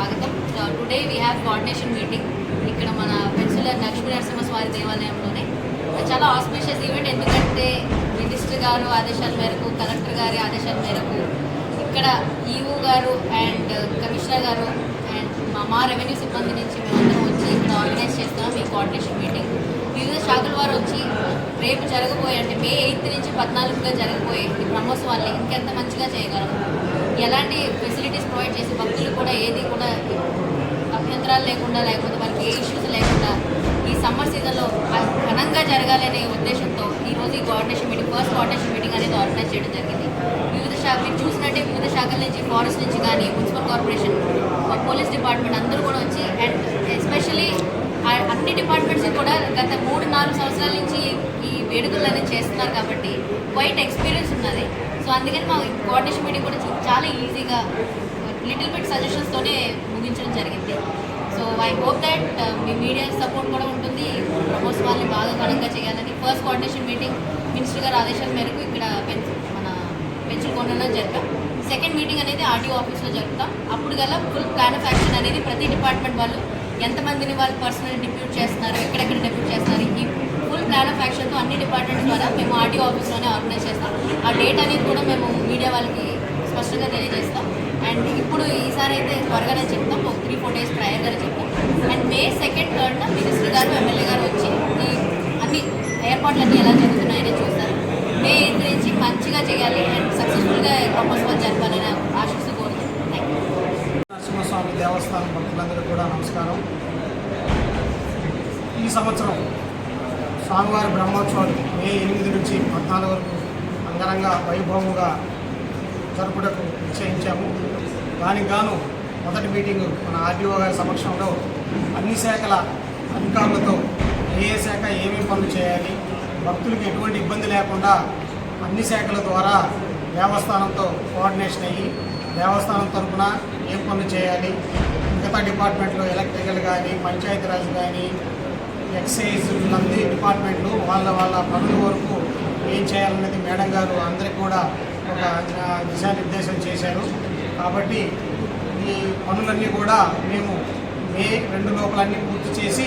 స్వాగతం. Today we have coordination meeting ఇక్కడ మన పెన్సిలర్ లక్ష్మీ నరసింహస్వామి దేవాలయంలోనే. Uh, చాలా ఆస్పిషియస్ ఈవెంట్ ఎందుకంటే మినిస్టర్ గారు ఆదేశాల మేరకు కలెక్టర్ గారి ఆదేశాల మేరకు ఇక్కడ ఈఓ గారు అండ్ uh, కమిషనర్ గారు అండ్ మా మా రెవెన్యూ సిబ్బంది నుంచి మేమందరం వచ్చి ఇక్కడ ఆర్గనైజ్ చేస్తున్నాం ఈ కోఆర్డినేషన్ మీటింగ్ వివిధ శాఖల వారు వచ్చి రేపు జరగబోయే అంటే మే ఎయిత్ నుంచి పద్నాలుగుగా జరగబోయే ఈ బ్రహ్మోత్సవాన్ని ఇంకెంత మంచిగా చేయగలము ఎలాంటి ఫెసిలిటీస్ ప్రొవైడ్ చేసి భక్తులు కూడా ఏది కూడా అభ్యంతరాలు లేకుండా లేకపోతే వారికి ఏ ఇష్యూస్ లేకుండా ఈ సమ్మర్ సీజన్లో ఘనంగా జరగాలనే ఉద్దేశంతో ఈ రోజు ఈ coordination meeting first coordination meeting అనేది ఆర్గనైజ్ చేయడం జరిగింది. వివిధ శాఖ మీరు చూసినట్టే వివిధ శాఖల నుంచి ఫారెస్ట్ నుంచి కానీ మున్సిపల్ కార్పొరేషన్ పోలీస్ డిపార్ట్మెంట్ అందరూ కూడా వచ్చి అండ్ ఎస్పెషలీ అన్ని డిపార్ట్మెంట్స్ కూడా గత మూడు నాలుగు సంవత్సరాల నుంచి ఈ వేడుకలు అనేది చేస్తున్నారు కాబట్టి క్వైట్ ఎక్స్పీరియన్స్ ఉన్నది. సో అందుకని మా కోఆర్డినేషన్ మీటింగ్ కూడా చాలా ఈజీగా లిటిల్ బిట్ సజెషన్స్తోనే ముగించడం జరిగింది. సో ఐ హోప్ దట్ మీ మీడియా సపోర్ట్ కూడా ఉంటుంది. బ్రహ్మోత్సవాల్ని బాగా ఘనంగా చేయాలని. ఫస్ట్ కోఆర్డినేషన్ మీటింగ్ మినిస్టర్ గారి ఆదేశాల మేరకు ఇక్కడ పెంచ్ మన పెంచుకోవడంలో జరిపాం. సెకండ్ మీటింగ్ అనేది ఆర్టీఓ ఆఫీస్లో జరుపుతాం. అప్పుడు గల ఫుల్ ప్లాన్ ఆఫ్ యాక్షన్ అనేది ప్రతి డిపార్ట్మెంట్ వాళ్ళు ఎంతమందిని వాళ్ళు పర్సనల్ డిప్యూట్ చేస్తున్నారు ఎక్కడెక్కడ డిప్యూట్ చేస్తున్నారు ఈ ఫుల్ ప్లాన్ ఆఫ్ యాక్షన్తో అన్ని డిపార్ట్మెంట్స్ ద్వారా మేము ఆర్టీఓ ఆఫీస్లోనే ఆర్గనైజ్ చేస్తాం. ఆ డేట్ అనేది కూడా మేము మీడియా వాళ్ళకి స్పష్టంగా తెలియజేస్తాం. అండ్ ఇప్పుడు ఈసారి అయితే త్వరగానే చెప్తాం. ఒక త్రీ ఫోర్ డేస్ ప్రయర్గానే చెప్తాం. అండ్ మే సెకండ్ థర్డ్న మినిస్టర్ గారు ఎమ్మెల్యే గారు వచ్చి ఈ అన్ని ఏర్పాట్లన్నీ ఎలా జరుగుతున్నాయని చూస్తారు. మే ఎయిత్ నుంచి మంచిగా చేయాలి అండ్ సక్సెస్ఫుల్గా బ్రహ్మోత్సవాలు జరపాలని ఆశిస్తూ కోరుతున్నాం నరసింహస్వామి దేవస్థానం భక్తులందరూ కూడా నమస్కారం. ఈ సంవత్సరం స్వామివారి బ్రహ్మోత్సవాలు మే ఎనిమిది నుంచి పద్నాలుగు వరకు అంగరంగ వైభవంగా జరుపుటకు నిశ్చయించాము. దానికి గాను మొదటి మీటింగ్ మన ఆర్డీఓ గారి సమక్షంలో అన్ని శాఖల అధికారులతో ఏ శాఖ ఏమేమి పనులు చేయాలి భక్తులకు ఎటువంటి ఇబ్బంది లేకుండా అన్ని శాఖల ద్వారా దేవస్థానంతో కోఆర్డినేషన్ అయ్యి దేవస్థానం తరఫున ఏం పనులు చేయాలి మిగతా డిపార్ట్మెంట్లో ఎలక్ట్రికల్ కానీ పంచాయతీరాజ్ కానీ ఎక్సైజ్ వీళ్ళందరి డిపార్ట్మెంట్లు వాళ్ళ వాళ్ళ పనుల వరకు ఏం చేయాలనేది మేడం గారు అందరికీ కూడా ఒక దిశానిర్దేశం చేశారు. కాబట్టి ఈ పనులన్నీ కూడా మేము మే రెండు లోపల అన్నీ పూర్తి చేసి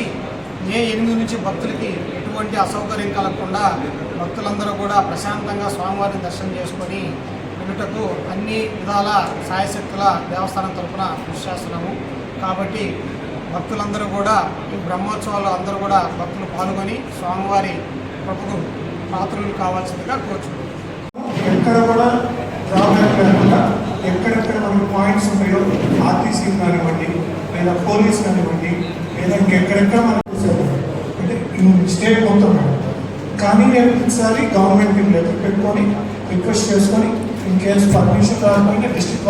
మే ఎనిమిది నుంచి భక్తులకి ఎటువంటి అసౌకర్యం కలగకుండా భక్తులందరూ కూడా ప్రశాంతంగా స్వామివారిని దర్శనం చేసుకొని వినుటకు అన్ని విధాల సాయశక్తుల దేవస్థానం తరఫున కృషి చేస్తున్నాము. కాబట్టి భక్తులందరూ కూడా ఈ బ్రహ్మోత్సవాల్లో అందరూ కూడా భక్తులు పాల్గొని స్వామివారి ప్రభుకు పాత్రలు కావాల్సిందిగా కోరుచుకుంటున్నాం ఎక్కడ కూడా డ్రాబ్యాక్ లేకుండా ఎక్కడెక్కడ మనకు పాయింట్స్ ఉన్నాయో ఆర్టీసీ కానివ్వండి లేదా పోలీస్ కానివ్వండి లేదా ఇంకెక్కడెక్కడ మనం చూసాము అంటే స్టేట్ మొత్తం కానీ నేను ఒకసారి గవర్నమెంట్కి లెటర్ పెట్టుకొని రిక్వెస్ట్ చేసుకొని ఇన్ కేసు పర్మిషన్ రాకపోయినా డిస్ట్రిక్ట్